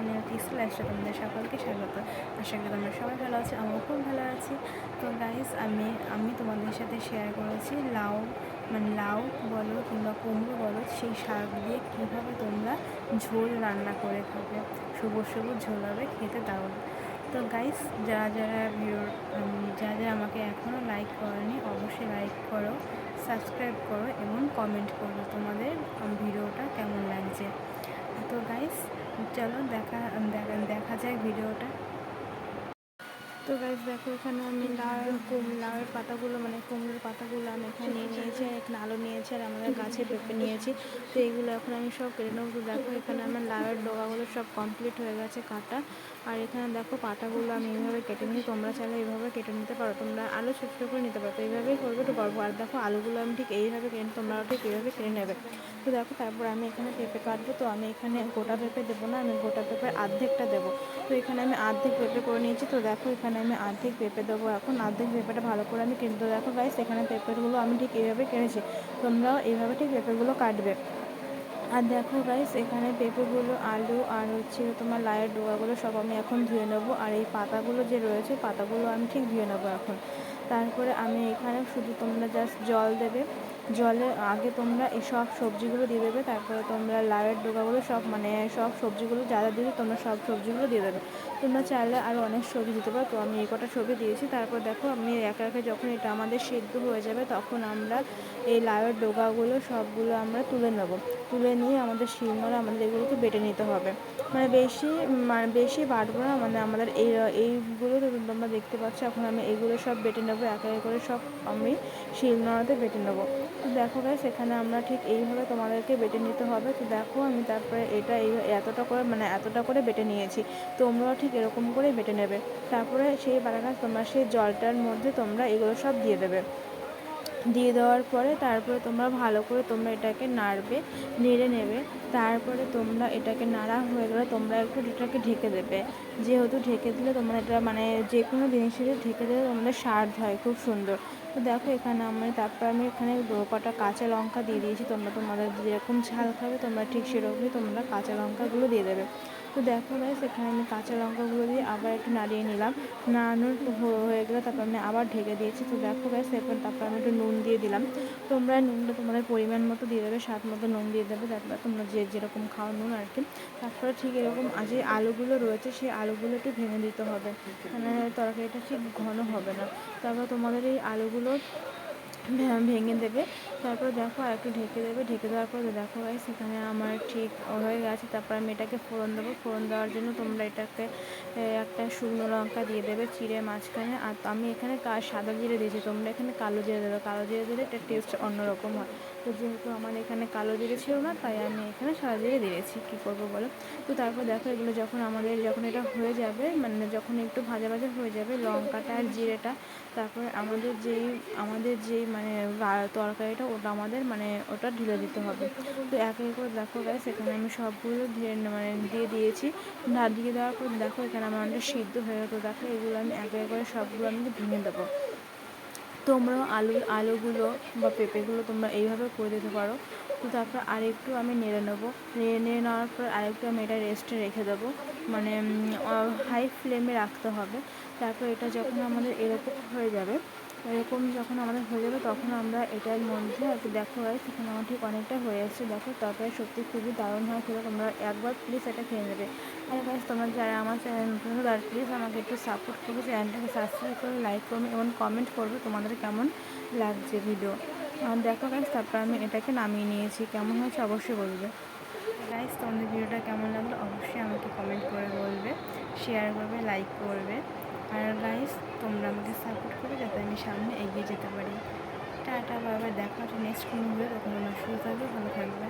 Channel tissue lifestyle তোমাদের সকলকে স্বাগত। আশা করি তোমরা সবাই ভালো আছো, আমিও খুব ভালো আছি। তো গাইস আমি আমি তোমাদের সাথে শেয়ার করেছি লাউ মানে লাউ বলো কিংবা কুমড়ো বলো, সেই শাক দিয়ে কীভাবে তোমরা ঝোল রান্না করে খাবে। সবুজ সবুজ ঝোল হবে, খেতে দারুণ। তো গাইস যারা যারা ভিডিও যারা যারা আমাকে এখনও লাইক করেনি, অবশ্যই লাইক করো সাবস্ক্রাইব করো এবং কমেন্ট করো তোমাদের ভিডিওটা কেমন লাগছে। তো গাইস চলো দেখা দেখা যায় ভিডিওটা। তো গাইস দেখো এখানে আমি লাউ কুম লাউয়ের পাতাগুলো মানে কুমড়োর পাতাগুলো আমি এখানে নিয়ে নিয়েছি আর এখানে আলো নিয়েছি আর আমাদের গাছে পেঁপে নিয়েছি। তো এইগুলো এখন আমি সব কেটে নেব। দেখো এখানে আমার লাউয়ের ডোবাগুলো সব কমপ্লিট হয়ে গেছে কাটা। আর এখানে দেখো পাতাগুলো আমি এইভাবে কেটে নিই। তোমরা চাইলে এইভাবে কেটে নিতে পারো। তোমরা আলু ছোটো ছোটো করে নিতে পারো। তো এইভাবেই করবে তো পারব আর দেখো আলুগুলো আমি ঠিক এইভাবে কেটে তোমরাও ঠিক এইভাবে কেটে নেবে। তো দেখো তারপর আমি এখানে পেঁপে কাটবো। তো আমি এখানে গোটা পেঁপে দেবো না, আমি গোটা পেঁপের অর্ধেকটা দেবো। তো এখানে আমি অর্ধেক পেঁপে করে নিয়েছি। তো দেখো এখানে আমি অর্ধেক পেঁপে দেবো এখন। অর্ধেক পেঁপেটা ভালো করে আমি কিনতে দেখো গাইস এখানে পেঁপেগুলো আমি ঠিক এইভাবে কেটেছি। তোমরাও এইভাবে ঠিক পেঁপেগুলো কাটবে। আর দেখো গাইস এখানে পেঁপেগুলো, আলু আর হচ্ছে তোমার লায়ের ডোকাগুলো সব আমি এখন ধুয়ে নেব। আর এই পাতাগুলো যে রয়েছে, পাতাগুলো আমি ঠিক ধুয়ে নেব এখন। তারপরে আমি এখানে শুধু তোমরা জাস্ট জল দেবে। জলে আগে তোমরা এই সব সবজিগুলো দিয়ে দেবে। তারপরে তোমরা লাউয়ের ডোকাগুলো সব মানে সব সবজিগুলো যা যা দিবে, তোমরা সব সবজিগুলো দিয়ে দেবে। তোমরা চাইলে আরও অনেক সবজি দিতে পারো। তো আমি এই কটা সবজি দিয়েছি। তারপর দেখো, আমি একে একে যখন এটা আমাদের সেদ্ধ হয়ে যাবে, তখন আমরা এই লাউয়ের ডোকাগুলো সবগুলো আমরা তুলে নেব। তুলে নিয়ে আমাদের শিলনোড়া আমাদের এগুলোকে বেটে নিতে হবে। মানে বেশি মানে বেশি বাটবো না মানে আমাদের এই, এইগুলো তোমরা দেখতে পাচ্ছ, এখন আমি এগুলো সব বেটে নেব, একে একে করে সব আমি শিলনোড়াতে বেটে নেব। তো দেখো গাইস এখানে আমরা ঠিক এইভাবে তোমাদেরকে বেটে নিতে হবে। তো দেখো আমি তারপরে এটা এই, এতটা করে মানে এতটা করে বেটে নিয়েছি। তোমরাও ঠিক এরকম করে বেটে নেবে। তারপরে সেই বাটাটা তোমরা সেই জলটার মধ্যে তোমরা এগুলো সব দিয়ে দেবে। দিয়ে দেওয়ার পরে তারপরে তোমরা ভালো করে তোমরা এটাকে নাড়বে নেড়ে নেবে। তারপরে তোমরা এটাকে নাড়া হয়ে গেলে তোমরা একটু এটাকে ঢেকে দেবে। যেহেতু ঢেকে দিলে তোমরা এটা মানে যে কোনো জিনিসের ঢেকে দিলে তোমাদের স্বাদ হয় খুব সুন্দর। তো দেখো এখানে আমি, তারপর আমি এখানে কটা কাঁচা লঙ্কা দিয়ে দিয়েছি। তোমরা তোমাদের যেরকম ঝাল খাবে তোমরা ঠিক সেরকমই তোমরা কাঁচা লঙ্কাগুলো দিয়ে দেবে। তো দেখো গাইস এখানে আমি কাঁচা লঙ্কাগুলো দিয়ে আবার একটু নাড়িয়ে নিলাম। নাড়ানোর হয়ে গেলে তারপর আমি আবার ঢেকে দিয়েছি। তো দেখো গাইস এরপর তারপর আমি একটু নুন দিয়ে দিলাম। তোমরা নুনটা তোমাদের পরিমাণ মতো দিয়ে দেবে, স্বাদ মতো নুন দিয়ে দেবে। তারপর তোমরা যে যেরকম খাও নুন আর কি। তারপরে ঠিক এরকম যে আলুগুলো রয়েছে, সেই আলুগুলো একটু ভেঙে দিতে হবে। মানে তরকারিটা ঠিক ঘন হবে না। তারপর তোমাদের এই আলুগুলো ভেঙে দেবে। তারপর দেখো আর একটু ঢেকে দেবে। ঢেকে দেওয়ার পর দেখো ভাই সেখানে আমার ঠিক হয়ে গেছে। তারপর আমি এটাকে ফোড়ন দেবো। ফোড়ন দেওয়ার জন্য তোমরা এটাকে একটা শুকনো লঙ্কা দিয়ে দেবে চিড়ে মাঝখানে। আর আমি এখানে সাদা জিরে দিয়েছি। তোমরা এখানে কালো জিরে দেবে। কালো জিরে দিলে এটা টেস্ট অন্যরকম হয়। তো যেহেতু আমার এখানে কালো জিরে ছিল না, তাই আমি এখানে সাদা জিরে দিয়েছি। কী করব বলো? তো তারপর দেখো এগুলো যখন আমাদের যখন এটা হয়ে যাবে মানে যখন একটু ভাজা ভাজা হয়ে যাবে, লঙ্কাটা আর জিরেটা, তারপরে আমাদের যেই আমাদের যেই মানে তরকারিটা ওটা আমাদের মানে ওটা ঢেলে দিতে হবে। তো এক এক করে দেখো গাছ এখানে আমি সবগুলো দিয়ে মানে দিয়ে দিয়েছি। দিয়ে দেওয়ার পর দেখো এখানে আমার অনেকটা সিদ্ধ হয়ে গেলো। দেখো এগুলো আমি এক এক করে সবগুলো আমি ভেঙে দেবো। তোমরাও আলু, আলুগুলো বা পেঁপেগুলো তোমরা এইভাবে করে দিতে পারো। তো তারপর আরেকটু আমি নেড়ে নেব। নেড়ে নেড়ে নেওয়ার পর আরেকটু আমি এটা রেস্টে রেখে দেবো। মানে হাই ফ্লেমে রাখতে হবে। তারপর এটা যখন আমাদের এরকম হয়ে যাবে এরকম যখন আমাদের হয়ে যাবে, তখন আমরা এটার মধ্যে আর কি দেখো গাইস সেখানে আমার ঠিক অনেকটা হয়ে আসছে। দেখো তরকারি সত্যি খুবই দারুণ হয় খেলে তোমরা একবার প্লিজ এটা খেয়ে নেবে। আর গাইস তোমরা যারা আমার চ্যানেল নতুন তারা প্লিজ আমাকে একটু সাপোর্ট করবে চ্যানেলটাকে সাবস্ক্রাইব করে লাইক করবে এবং কমেন্ট করবে তোমাদের কেমন লাগছে ভিডিও আর দেখো গাইস তারপর আমি এটাকে নামিয়ে নিয়েছি, কেমন হয়েছে অবশ্যই বলবে। গাইস তোমাদের ভিডিওটা কেমন লাগল অবশ্যই আমাকে কমেন্ট করে বলবে শেয়ার করবে লাইক করবে। আর গাইস তোমরা আমাকে সাপোর্ট করবে যাতে আমি সামনে এগিয়ে যেতে পারি। টাটা বাবা দেখা হচ্ছে নেক্সট কোনো ভিডিও তখন আমার শুরু থাকবে, ভালো থাকবে।